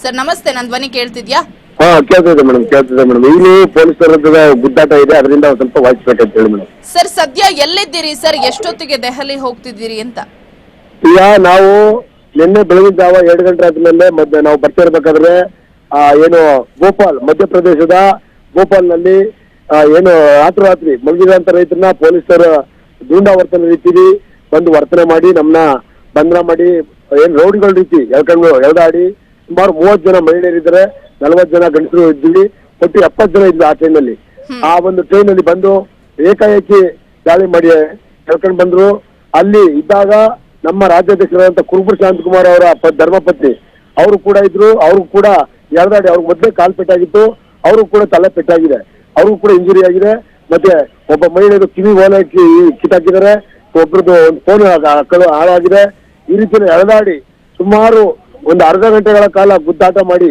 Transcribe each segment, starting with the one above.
Sir ನಮಸ್ತೆ ನನ್ನ ಧ್ವನಿ ಕೇಳ್ತಿದ್ಯಾ? ಹಾ ಕೇಳ್ತಿದೆ ಮೇಡಮ್ ಕೇಳ್ತಿದೆ ಮೇಡಮ್ ಇಲ್ಲಿ ಪೊಲೀಸರ ಗುದ್ದಾಟ ಇದೆ ಅದರಿಂದ ಸ್ವಲ್ಪ ಸ್ವಲ್ಪ ಅಂತ ಹೇಳಿ ಮೇಡಮ್ ಸರ್ ಸದ್ಯ ಎಲ್ಲಿದ್ದೀರಿ ಸರ್? ಎಷ್ಟೊತ್ತಿಗೆ ದೆಹಲಿ ಹೋಗ್ತಿದ್ದೀರಿ ಅಂತ? ಈಗ ನಾವು ನಿನ್ನೆ ಬೆಳಗಿನ ಜಾವ ಎರಡು ಗಂಟೆ ಆದ್ಮೇಲೆ ಮಧ್ಯ ನಾವು ಬರ್ತಾ ಇರ್ಬೇಕಾದ್ರೆ ಆ, ಏನು ಭೋಪಾಲ್ ಮಧ್ಯಪ್ರದೇಶದ ಭೋಪಾಲ್ನಲ್ಲಿ ಆ, ಏನು ರಾತ್ರಿ ರಾತ್ರಿ ಮಲಗಿದಂತ ರೈತರನ್ನ ದೂಂಡ ವರ್ತನೆ ರೀತಿಲಿ ಬಂದು ವರ್ತನೆ ಮಾಡಿ ನಮ್ಮನ್ನ ಬಂಧನ ಮಾಡಿ ಏನ್ ರೌಡಿಗಳ ರೀತಿ ಎಳ್ಕೊಂಡು ಎಳ್ದಾಡಿ ಸುಮಾರು ಮೂವತ್ ಜನ ಮಹಿಳೆಯರಿದ್ದಾರೆ ನಲವತ್ತು ಜನ ಗಂಡಸರು ಇದ್ದೀವಿ ಒಟ್ಟು ಎಪ್ಪತ್ತು ಜನ ಇದ್ವಿ ಆ ಟ್ರೈನ್ ಅಲ್ಲಿ ಆ ಒಂದು ಟ್ರೈನ್ ಅಲ್ಲಿ ಬಂದು ಏಕಾಏಕಿ ದಾಳಿ ಮಾಡಿ ಕರ್ಕೊಂಡು ಬಂದ್ರು. ಅಲ್ಲಿ ಇದ್ದಾಗ ನಮ್ಮ ರಾಜ್ಯಾಧ್ಯಕ್ಷರಾದಂತ ಕುರುಬುರ್ ಶಾಂತಕುಮಾರ್ ಅವರ ಧರ್ಮಪತ್ನಿ ಅವರು ಕೂಡ ಇದ್ರು. ಅವ್ರಿಗೂ ಕೂಡ ಎರಡಾಡಿ ಅವ್ರಿಗೆ ಮೊದಲೇ ಕಾಲ್ ಪೆಟ್ಟಾಗಿತ್ತು. ಅವ್ರಿಗೂ ಕೂಡ ತಲೆ ಪೆಟ್ಟಾಗಿದೆ. ಅವ್ರಿಗೂ ಕೂಡ ಇಂಜುರಿ ಆಗಿದೆ. ಮತ್ತೆ ಒಬ್ಬ ಮಹಿಳೆಯರು ಕಿವಿ ಓಲೆ ಕಿತ್ತಾಕಿದ್ದಾರೆ ಒಬ್ರದ್ದು ಒಂದು ಫೋನ್ ಹಾಳಾಗಿದೆ. ಈ ರೀತಿಯಲ್ಲಿ ಎಳೆದಾಡಿ ಸುಮಾರು ಒಂದು ಅರ್ಧ ಗಂಟೆಗಳ ಕಾಲ ಗುದ್ದಾಟ ಮಾಡಿ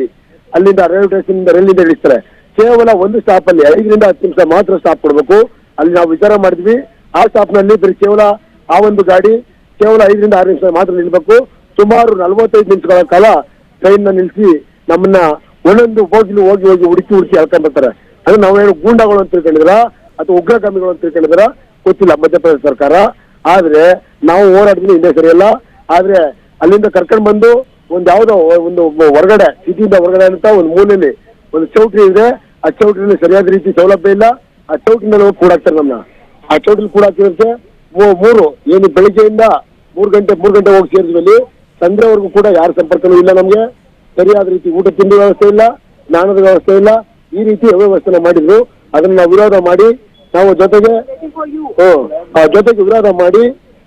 ಅಲ್ಲಿಂದ ರೈಲ್ವೆ ಸ್ಟೇಷನ್ ರೈಲಿಂದ ಇಳಿಸ್ತಾರೆ. ಕೇವಲ ಒಂದು ಸ್ಟಾಪ್ ಅಲ್ಲಿ ಐದರಿಂದ ಹತ್ತು ನಿಮಿಷ ಮಾತ್ರ ಸ್ಟಾಪ್ ಕೊಡಬೇಕು. ಅಲ್ಲಿ ನಾವು ವಿಚಾರ ಮಾಡಿದ್ವಿ. ಆ ಸ್ಟಾಪ್ನಲ್ಲಿ ಬರೀ ಕೇವಲ ಆ ಒಂದು ಗಾಡಿ ಕೇವಲ ಐದರಿಂದ ಆರು ನಿಮಿಷ ಮಾತ್ರ ನಿಲ್ಬೇಕು. ಸುಮಾರು ನಲವತ್ತೈದು ನಿಮಿಷಗಳ ಕಾಲ ಟ್ರೈನ್ನ ನಿಲ್ಲಿಸಿ ನಮ್ಮನ್ನ ಒಂದೊಂದು ಬೋಗಿಲು ಹೋಗಿ ಹೋಗಿ ಹುಡುಕಿ ಹುಡುಕಿ ಹೇಳ್ಕೊಂಡ್ ಬರ್ತಾರೆ. ಅಂದ್ರೆ ನಾವೇನು ಗೂಂಡಾಗಳು ಅಂತ ತಿಳ್ಕೊಂಡಿದ್ರ ಅಥವಾ ಉಗ್ರಗಾಮಿಗಳು ಅಂತ ತಿಳ್ಕೊಂಡಿದ್ರ ಗೊತ್ತಿಲ್ಲ, ಮಧ್ಯಪ್ರದೇಶ ಸರ್ಕಾರ. ಆದ್ರೆ ನಾವು ಹೋರಾಡಿದ್ರೆ ಹಿಂದೆ ಸರಿಯಲ್ಲ. ಆದ್ರೆ ಅಲ್ಲಿಂದ ಕರ್ಕೊಂಡ್ ಬಂದು ಒಂದ್ ಯಾವುದೋ ಒಂದು ಹೊರಗಡೆ, ಸಿಟಿಯಿಂದ ಹೊರಗಡೆ ಅಂತ ಒಂದು ಮೂಲೆಯಲ್ಲಿ ಒಂದು ಚೌಟ್ರಿ ಇದೆ. ಆ ಚೌಟ್ರಿನಲ್ಲಿ ಸರಿಯಾದ ರೀತಿ ಸೌಲಭ್ಯ ಇಲ್ಲ. ಆ ಚೌಟ್ರಿನಲ್ಲಿ ಹೋಗಿ ಕೂಡಾಕ್ತಾರೆ ನಮ್ಮನ್ನ ಆ ಚೌಟ್ರಿ ಕೂಡಾಕಿರೋದಕ್ಕೆ ಮೂರು, ಏನು ಬೆಳಿಗ್ಗೆಯಿಂದ ಮೂರು ಗಂಟೆ ಮೂರು ಗಂಟೆ ಹೋಗಿ ಸೇರಿದ್ಮೇಲೆ ಸಂಜೆವರೆಗೂ ಕೂಡ ಯಾರ ಸಂಪರ್ಕನೂ ಇಲ್ಲ ನಮಗೆ. ಸರಿಯಾದ ರೀತಿ ಊಟ, ತಿಂಡಿ ವ್ಯವಸ್ಥೆ ಇಲ್ಲ. ಸ್ನಾನದ ವ್ಯವಸ್ಥೆ ಇಲ್ಲ. ಈ ರೀತಿ ಅವ್ಯವಸ್ಥೆನ ಮಾಡಿದ್ರು. ಅದನ್ನ ನಾವು ವಿರೋಧ ಮಾಡಿ ನಾವು ಜೊತೆಗೆ ಆ ಜೊತೆಗೆ ವಿರೋಧ ಮಾಡಿ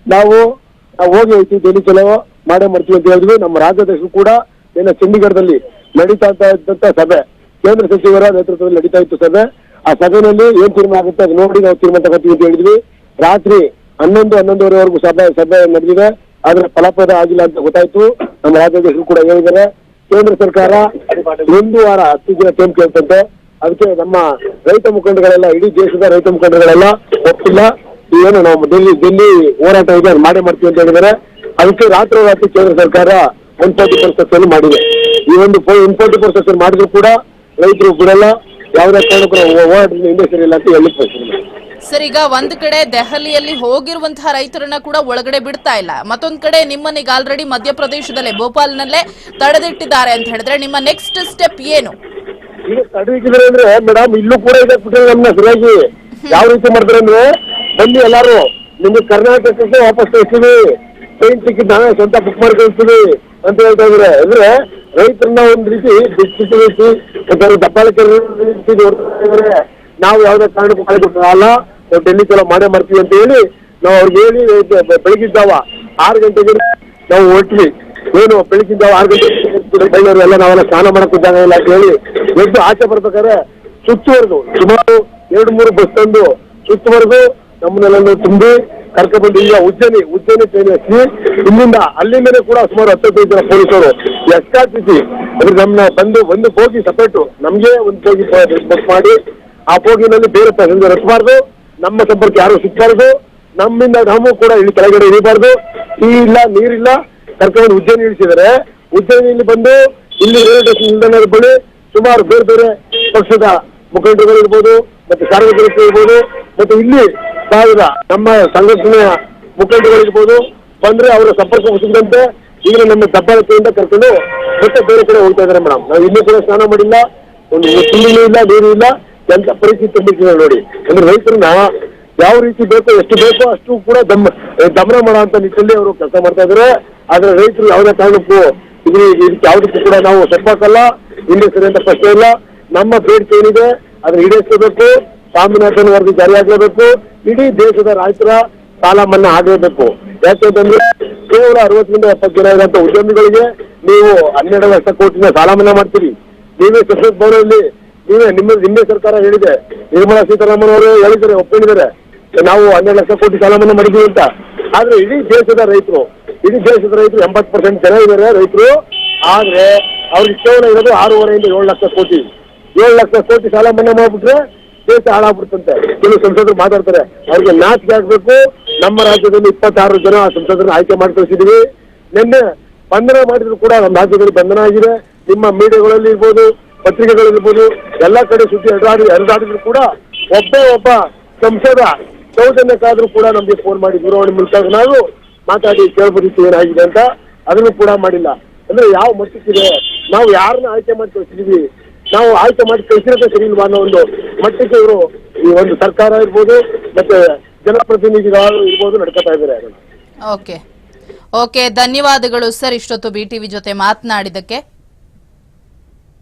ನಾವು ನಾವು ಹೋಗಿ ಹೋಗ್ತೀವಿ ಡೆಲ್ಲಿ ಚಲೋ ಮಾಡೇ ಮಾಡ್ತೀವಿ ಅಂತ ಹೇಳಿದ್ವಿ. ನಮ್ಮ ರಾಜ್ಯಾಧ್ಯಕ್ಷರು ಕೂಡ ಏನ ಚಂಡೀಗಢದಲ್ಲಿ ನಡೀತಾ ಇದ್ದಂತ ಸಭೆ, ಕೇಂದ್ರ ಸಚಿವರ ನೇತೃತ್ವದಲ್ಲಿ ನಡೀತಾ ಇತ್ತು ಸಭೆ, ಆ ಸಭೆಯಲ್ಲಿ ಏನ್ ತೀರ್ಮಾನ ಆಗುತ್ತೆ ಅದು ನೋಡಿ ನಾವು ತೀರ್ಮಾನ ತಗೋತೀವಿ ಅಂತ ಹೇಳಿದ್ವಿ. ರಾತ್ರಿ ಹನ್ನೊಂದು, ಹನ್ನೊಂದುವರೆವರೆಗೂ ಸಭೆ ಸಭೆ ನಡೆದಿದೆ. ಆದ್ರೆ ಫಲಪ್ರದ ಆಗಿಲ್ಲ ಅಂತ ಗೊತ್ತಾಯ್ತು. ನಮ್ಮ ರಾಜ್ಯಾಧ್ಯಕ್ಷರು ಕೂಡ ಹೇಳಿದ್ದಾರೆ. ಕೇಂದ್ರ ಸರ್ಕಾರ ಒಂದು ವಾರ ಹತ್ತು ದಿನ ಟೈಮ್ ಕೇಳ್ತಂತೆ. ಅದಕ್ಕೆ ನಮ್ಮ ರೈತ ಮುಖಂಡಗಳೆಲ್ಲ, ಇಡೀ ದೇಶದ ರೈತ ಮುಖಂಡಗಳೆಲ್ಲ ಒಪ್ಪಿಲ್ಲ. ಏನು ನಾವು ಡೆಲ್ಲಿ ಡೆಲ್ಲಿ ಹೋರಾಟ ಇದೆ ಮಾಡೇ ಮಾಡ್ತೀವಿ ಅಂತ ಹೇಳಿದ್ದಾರೆ. ಅದಕ್ಕೆ ರಾತ್ರಿ ರಾತ್ರಿ ಕೇಂದ್ರ ಸರ್ಕಾರ ಇಂಪೋರ್ಟಿ ಪರ್ಸೆಸ್ ಮಾಡಿದೆ. ಈ ಒಂದು ಇಂಪೋರ್ಟಿ ಪರ್ಸೆಸ್ ಮಾಡಿದ್ರು ಕೂಡ ರೈತರು ಬಿಡಲ್ಲ ಯಾವುದೇ ಕಾರಣಕ್ಕೂ ಹೋರಾಟದಿಂದ ಹಿಂದೆ ಸರಿಯಿಲ್ಲ ಅಂತ ಹೇಳಿ ಸರ್ ಈಗ ಒಂದ್ ಕಡೆ ದೆಹಲಿಯಲ್ಲಿ ಹೋಗಿರುವಂತಹ ರೈತರನ್ನ ಕೂಡ ಒಳಗಡೆ ಬಿಡ್ತಾ ಇಲ್ಲ. ಮತ್ತೊಂದ್ ಕಡೆ ನಿಮ್ಮನ್ನೀಗ ಆಲ್ರೆಡಿ ಮಧ್ಯಪ್ರದೇಶದಲ್ಲೇ ಭೋಪಾಲ್ನಲ್ಲೇ ತಡೆದಿಟ್ಟಿದ್ದಾರೆ ಅಂತ ಹೇಳಿದ್ರೆ ನಿಮ್ಮ ನೆಕ್ಸ್ಟ್ ಸ್ಟೆಪ್ ಏನು? ಈಗ ಅಂದ್ರೆ ಮೇಡಮ್ ಇಲ್ಲೂ ಕೂಡ ಇದೆ ನಮ್ಮನ್ನ ಸರಿಯಾಗಿ. ಯಾವ ರೀತಿ ಮಾಡ್ತಾರೆ ಅಂದ್ರೆ ಬನ್ನಿ ಎಲ್ಲಾರು ನಿಮ್ಗೆ ಕರ್ನಾಟಕಕ್ಕೆ ವಾಪಸ್ ಕಳಿಸ್ತೀವಿ ಟ್ರೈನ್ ಟಿಕೆಟ್ ನಾವೇ ಸ್ವಂತ ಬುಕ್ ಮಾಡಿ ಕಳಿಸ್ತೀವಿ ಅಂತ ಹೇಳ್ತಾ ಇದ್ರೆ. ಅಂದ್ರೆ ರೈತರನ್ನ ಒಂದ್ ರೀತಿ ಬಿಟ್ಟು ರೀತಿ ದಬ್ಬಾಳಿಕೆ ರೀತಿ ನಾವು ಯಾವ್ದೇ ಕಾರಣಕ್ಕೂ ಕಳೆ ಕೊಟ್ಟಲ್ಲ ನಾವು ಡೆಲ್ಲಿ ಕೆಲ ಮಾಡೇ ಮಾಡ್ತೀವಿ ಅಂತ ಹೇಳಿ ನಾವು ಅವ್ರಿಗೆ ಹೇಳಿ ಬೆಳಗಿದ್ದಾವ ಆರು ಗಂಟೆಗೆ ನಾವು ಹೊರಟ್ವಿ. ಏನು, ಬೆಳಗಿನ ಜಾವ ಆರು ಗಂಟೆಗೆ ಬೆಳ್ಳೂರು ಎಲ್ಲ ನಾವೆಲ್ಲ ಸ್ನಾನ ಮಾಡಕ್ ಇದ್ದಾಗ ಇಲ್ಲ ಅಂತ ಹೇಳಿ ಎದ್ದು ಆಚೆ ಬರ್ಬೇಕಾದ್ರೆ ಸುತ್ತುವರೆದು, ಸುಮಾರು ಎರಡು ಮೂರು ಬಸ್ ತಂದು ಸುತ್ತುವರೆದು ನಮ್ಮನ್ನೆಲ್ಲ ತುಂಬಿ ಕರ್ಕೊಂಡ್ಬಂದು ಈಗ ಉಜ್ಜನಿ ಉಜ್ಜನಿ ಟ್ರೈನ್ ಹಚ್ಚಿ ಇಲ್ಲಿಂದ ಅಲ್ಲಿಂದಲೇ ಕೂಡ ಸುಮಾರು ಹತ್ತೈದು ಜನ ಪೊಲೀಸರು ಎಸ್ಕಾಟ್ ಅದ್ರ ಅಂದ್ರೆ ನಮ್ಮನ್ನ ಬಂದು ಒಂದು ಬೋಗಿ ಸಪರೇಟು ನಮ್ಗೆ ಒಂದು ಬೋಗಿ ಬಸ್ ಮಾಡಿ, ಆ ಬೋಗಿನಲ್ಲಿ ಬೇರೆ ಪ್ಯಾಸೆಂಜರ್ ಹತ್ತಬಾರ್ದು ನಮ್ಮ ಸಂಪರ್ಕ ಯಾರು ಸಿಕ್ಕಬಾರ್ದು ನಮ್ಮಿಂದ ನಾವು ಕೂಡ ಇಲ್ಲಿ ಕೆಳಗಡೆ ಇಳಿಬಾರ್ದು ಟೀ ಇಲ್ಲ, ನೀರಿಲ್ಲ ಕರ್ಕೊಂಡು ಉಜ್ಜಯಿನಿ ಇಳಿಸಿದ್ದಾರೆ. ಉಜ್ಜಯಿನಿಯಲ್ಲಿ ಬಂದು ಇಲ್ಲಿ ರೈಲ್ವೆ ಸ್ಟೇಷನ್ ನಿಲ್ದಾಣದ ಬಳಿ ಸುಮಾರು ಬೇರೆ ಬೇರೆ ಪಕ್ಷದ ಮುಖಂಡರು ಇರ್ಬೋದು ಮತ್ತೆ ಸಾರ್ವಜನಿಕರು ಇರ್ಬೋದು ಮತ್ತೆ ಇಲ್ಲಿ ಸಾವಿರ ನಮ್ಮ ಸಂಘಟನೆಯ ಮುಖಂಡಗಳಿರ್ಬೋದು ಬಂದ್ರೆ ಅವರ ಸಂಪರ್ಕ ಮುಗಿಸಿದಂತೆ ಈಗ ನಮ್ಮ ದಬ್ಬಾಳಿಕೆಯಿಂದ ಕರ್ಕೊಂಡು ಮತ್ತೆ ಬೇರೆ ಕಡೆ ಹೋಗ್ತಾ ಇದ್ದಾರೆ ಮೇಡಮ್. ನಾವು ಇನ್ನೂ ಕೂಡ ಸ್ನಾನ ಮಾಡಿಲ್ಲ, ಒಂದು ತಿಂಡಿನೂ ಇಲ್ಲ, ನೀರು ಇಲ್ಲ, ಎಂತ ಪರಿಸ್ಥಿತಿ ತುಂಬಿದ್ದೀವಿ ನೋಡಿ. ಅಂದ್ರೆ ರೈತರನ್ನ ಯಾವ ರೀತಿ ಬೇಕೋ, ಎಷ್ಟು ಬೇಕೋ ಅಷ್ಟು ಕೂಡ ದಮ್ ದಮನ ಮಾಡೋ ಅಂತ ನಿಟ್ಟಿನಲ್ಲಿ ಅವರು ಕೆಲಸ ಮಾಡ್ತಾ ಇದ್ದಾರೆ. ಆದ್ರೆ ರೈತರು ಯಾವುದೇ ಕಾರಣಕ್ಕೂ ಇಲ್ಲಿ ಇದಕ್ಕೆ ಯಾವುದಕ್ಕೂ ಕೂಡ ನಾವು ಸೊಪ್ಪಾಕಲ್ಲ ಇಲ್ಲಿ ಸರಿ ಅಂತ ಪ್ರಶ್ನೆ ಇಲ್ಲ. ನಮ್ಮ ಬೇಡಿಕೆ ಏನಿದೆ, ಅದನ್ನ ಈಡೇರಿಸಬೇಕು ಸ್ವಾಮಿನಾಥನ್ ವರದಿ ಜಾರಿಯಾಗಲೇಬೇಕು. ಇಡೀ ದೇಶದ ರೈತರ ಸಾಲ ಮನ್ನಾ ಆಗಲೇಬೇಕು ಯಾಕೆಂತಂದ್ರೆ ಕೇವಲ ಅರವತ್ತರಿಂದ ಎಪ್ಪತ್ತು ಜನ ಇರುವಂತ ಉದ್ಯಮಿಗಳಿಗೆ ನೀವು ಹನ್ನೆರಡು ಲಕ್ಷ ಕೋಟಿನ ಸಾಲ ಮನ್ನಾ ಮಾಡ್ತೀರಿ. ನೀವೇ ಸಶಕ್ತ ಭವನದಲ್ಲಿ, ನೀವೇ ನಿಮ್ಮ ನಿಮ್ಮೇ ಸರ್ಕಾರ ಹೇಳಿದೆ, ನಿರ್ಮಲಾ ಸೀತಾರಾಮನ್ ಅವರು ಹೇಳಿದ್ದಾರೆ ಒಪ್ಕೊಂಡಿದ್ದಾರೆ ನಾವು ಹನ್ನೆರಡು ಲಕ್ಷ ಕೋಟಿ ಸಾಲ ಮನ್ನಾ ಮಾಡಿದ್ದೀವಿ ಅಂತ. ಆದ್ರೆ ಇಡೀ ದೇಶದ ರೈತರು, ಇಡೀ ದೇಶದ ರೈತರು ಎಂಬತ್ತು ಪರ್ಸೆಂಟ್ ಜನ ಇದ್ದಾರೆ ರೈತರು. ಆದ್ರೆ ಅವ್ರಿಗೆ ಕೇವಲ ಇರೋದು ಆರೂವರೆಯಿಂದ ಏಳು ಲಕ್ಷ ಕೋಟಿ. ಏಳು ಲಕ್ಷ ಕೋಟಿ ಸಾಲ ಮನ್ನಾ ಮಾಡ್ಬಿಟ್ರೆ ದೇಶ ಹಾಳಾಗ್ಬಿಡ್ತಂತೆ. ಕೆಲವು ಸಂಸದರು ಮಾತಾಡ್ತಾರೆ, ಅವ್ರಿಗೆ ನಾಚಿಕೆ ಆಗ್ಬೇಕು. ನಮ್ಮ ರಾಜ್ಯದಲ್ಲಿ ಇಪ್ಪತ್ತಾರು ಜನ ಸಂಸದರನ್ನ ಆಯ್ಕೆ ಮಾಡಿ ಕಳಿಸಿದೀವಿ. ನಿನ್ನೆ ಬಂಧನ ಮಾಡಿದ್ರು ಕೂಡ ನಮ್ಮ ರಾಜ್ಯದಲ್ಲಿ ಬಂಧನ ಆಗಿದೆ. ನಿಮ್ಮ ಮೀಡಿಯಾಗಳಲ್ಲಿ ಇರ್ಬೋದು ಪತ್ರಿಕೆಗಳಲ್ಲಿರ್ಬೋದು ಎಲ್ಲ ಕಡೆ ಸುದ್ದಿ ಹರಿದಾಡಿ ಹರಿದಾಡಿದ್ರು ಕೂಡ ಒಬ್ಬ ಒಬ್ಬ ಸಂಸದ ಸೌಜನ್ಯಕ್ಕಾದ್ರೂ ಕೂಡ ನಮ್ಗೆ ಫೋನ್ ಮಾಡಿ ದೂರವಾಣಿ ಮೂಲಕ ನಾವು ಮಾತಾಡಿ ಕೇಳ್ಬೋದಿತ್ತು ಏನಾಗಿದೆ ಅಂತ. ಅದನ್ನು ಕೂಡ ಮಾಡಿಲ್ಲ. ಅಂದ್ರೆ ಯಾವ ಮಟ್ಟಕ್ಕಿದೆ? ನಾವು ಯಾರನ್ನ ಆಯ್ಕೆ ಮಾಡಿ ಕಳಿಸಿದೀವಿ? ನಾವು ಆಯ್ಕೆ ಮಾಡಿ ಕಳಿಸಿರೋದೇ ಸರಿ ಇಲ್ವಾ ಅನ್ನೋ ಒಂದು ಮಟ್ಟಕ್ಕೆ ಇವರು ಈ ಒಂದು ಸರ್ಕಾರ ಇರ್ಬೋದು, ಮತ್ತೆ ಜನಪ್ರತಿನಿಧಿಗಳು ಇರ್ಬೋದು ನಡ್ಕೊತಾ ಇದ್ದಾರೆ ಓಕೆ ಓಕೆ ಧನ್ಯವಾದಗಳು ಸರ್ ಇಷ್ಟೊತ್ತು ಬಿ ಟಿವಿ ಜೊತೆ ಮಾತನಾಡಿದ್ದಕ್ಕೆ.